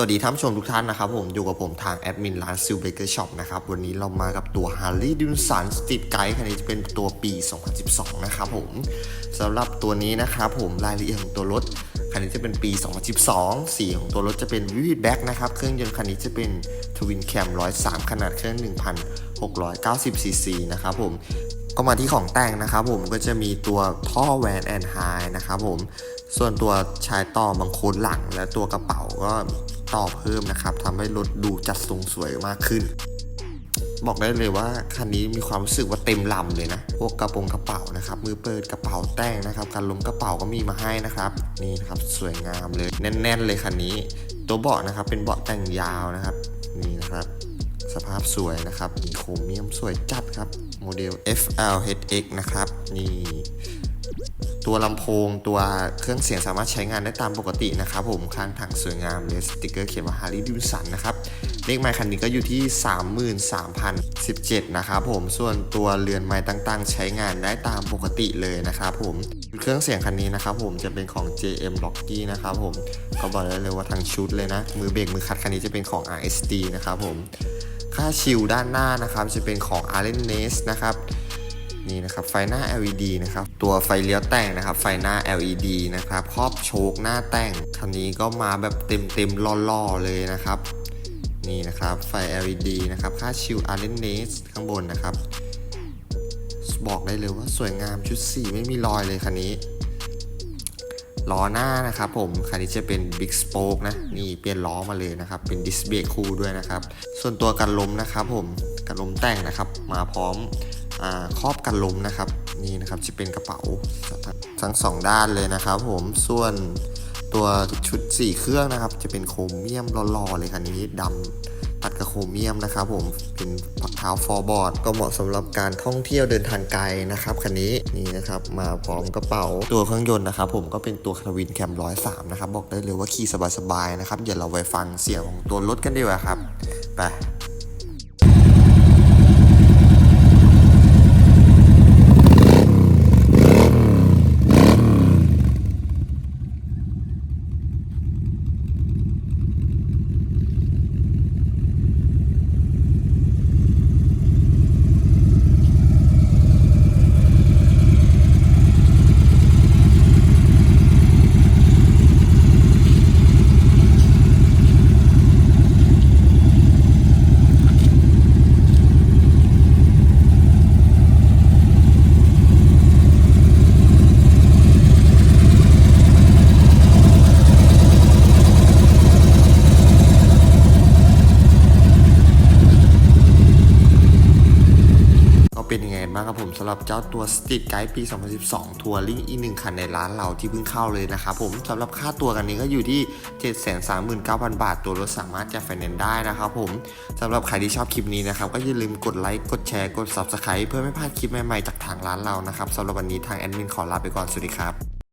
สวัสดีท่านผู้ชมทุกท่านนะครับผมอยู่กับผมทางแอดมินร้านซิลเบเกอร์ช็อปนะครับวันนี้เรามากับตัว Harley Davidson Street Guide คันนี้จะเป็นตัวปี 2012 นะครับผมสำหรับตัวนี้นะครับผมรายละเอียดของตัวรถคันนี้จะเป็นปี 2012 สีของตัวรถจะเป็นวิวิดแบ็กนะครับเครื่องยนต์คันนี้จะเป็นทวินแคม103 ขนาดเครื่อง 1,690ซีซีนะครับผมก็มาที่ของแต่งนะครับผมก็จะมีตัวท่อแวนแอนไฮนะครับผมส่วนตัวชายต่อบังโคนหลังและตัวกระเป๋าก็ ต่อเพิ่มนะครับทำให้รถดูจัดทรงสวยมากขึ้น บอกได้เลยว่าคันนี้มีความรู้สึกว่าเต็มลำเลยนะ พวกกระโปรงกระเป๋านะครับ มือเปิดกระเป๋าแต่งนะครับ การล้มกระเป๋าก็มีมาให้นะครับ นี่นะครับสวยงามเลย แน่น ๆ เลยคันนี้ ตัวเบาะนะครับเป็นเบาะแต่งยาวนะครับ นี่นะครับ สภาพสวยนะครับมีโครเมียมสวยจัดครับโมเดล FLHX นะครับ นี่ ตัวลำโพงตัวเครื่องเสียงสามารถใช้งานได้ตามปกตินะครับผมข้างถังสวยงามเลยสติกเกอร์เขียนว่า Harley Davidson นะครับเลขไมค์คันนี้ก็อยู่ที่ 33,017 นะครับผมส่วนตัวเรือนไม้ต่างๆ ใช้งานได้ตามปกติเลยนะครับผมเครื่องเสียงคันนี้นะครับผมจะเป็นของ JM Rocky นะครับผมก็บอกได้เลยว่าทั้งชุดเลยนะ มือเบรกมือคัดคันนี้จะเป็นของ RSD นะครับผมค่าชิลด้านหน้านะครับจะเป็นของ a r l e n n e s นะครับ นี่นะครับไฟหน้า LED นะครับตัวไฟเลี้ยวแต่งนะครับไฟหน้า LED นะครับครอบโชคหน้าแต่งคันนี้ก็มาแบบเต็มเต็มๆล่อๆเลยนะครับนี่นะครับไฟ LED นะครับค่าชิล a r l e n n e s ข้างบนนะครับ บอกได้เลยว่าสวยงามชุดสีไม่มีรอยเลยคันนี้ล้อหน้านะครับผม คันนี้จะเป็น Big Spoke นะ นี่เปลี่ยนล้อมาเลยนะครับ เป็นดิสเบรกคู่ด้วยนะครับ ส่วนตัวกันลมนะครับผม กันลมแต่งนะครับ มาพร้อม ครอบกันลมนะครับนี่นะครับจะเป็นกระเป๋าทั้งสองด้านเลยนะครับผมส่วนตัวชุดสี่เครื่องนะครับ จะเป็นโครเมียมหล่อๆเลยคันนี้ดำตัดกับโครเมียมนะครับผมเป็นเท้าฟอร์บอร์ดก็เหมาะสำหรับการท่องเที่ยวเดินทางไกลนะครับคันนี้นี่นะครับมาพร้อมกระเป๋าตัวเครื่องยนต์นะครับผมก็เป็นตัวทวินแคมร้อยสามนะครับบอกได้เลยว่าขี่สบายๆนะครับเดี๋ยวเราไปฟังเสียงของตัวรถกันดีกว่าครับไป ก็เป็ นยังไงบ้างครับผมสำหรับเจ้าตัว Street Guide ปี 2012 ทัวริงอีกหนึ่งคันในร้านเราที่เพิ่งเข้าเลยนะครับผมสำหรับค่าตัวกันนี้ก็อยู่ที่ 739,000 บาท ตัวรถสามารถจะไฟแนนซ์ได้นะครับผมสำหรับใครที่ชอบคลิปนี้นะครับก็อย่าลืมกดไลค์กดแชร์กด Subscribe เพื่อไม่พลาดคลิปใหม่ๆจากทางร้านเรานะครับสำหรับวันนี้ทางแอดมินขอลาไปก่อนสวัสดีครับ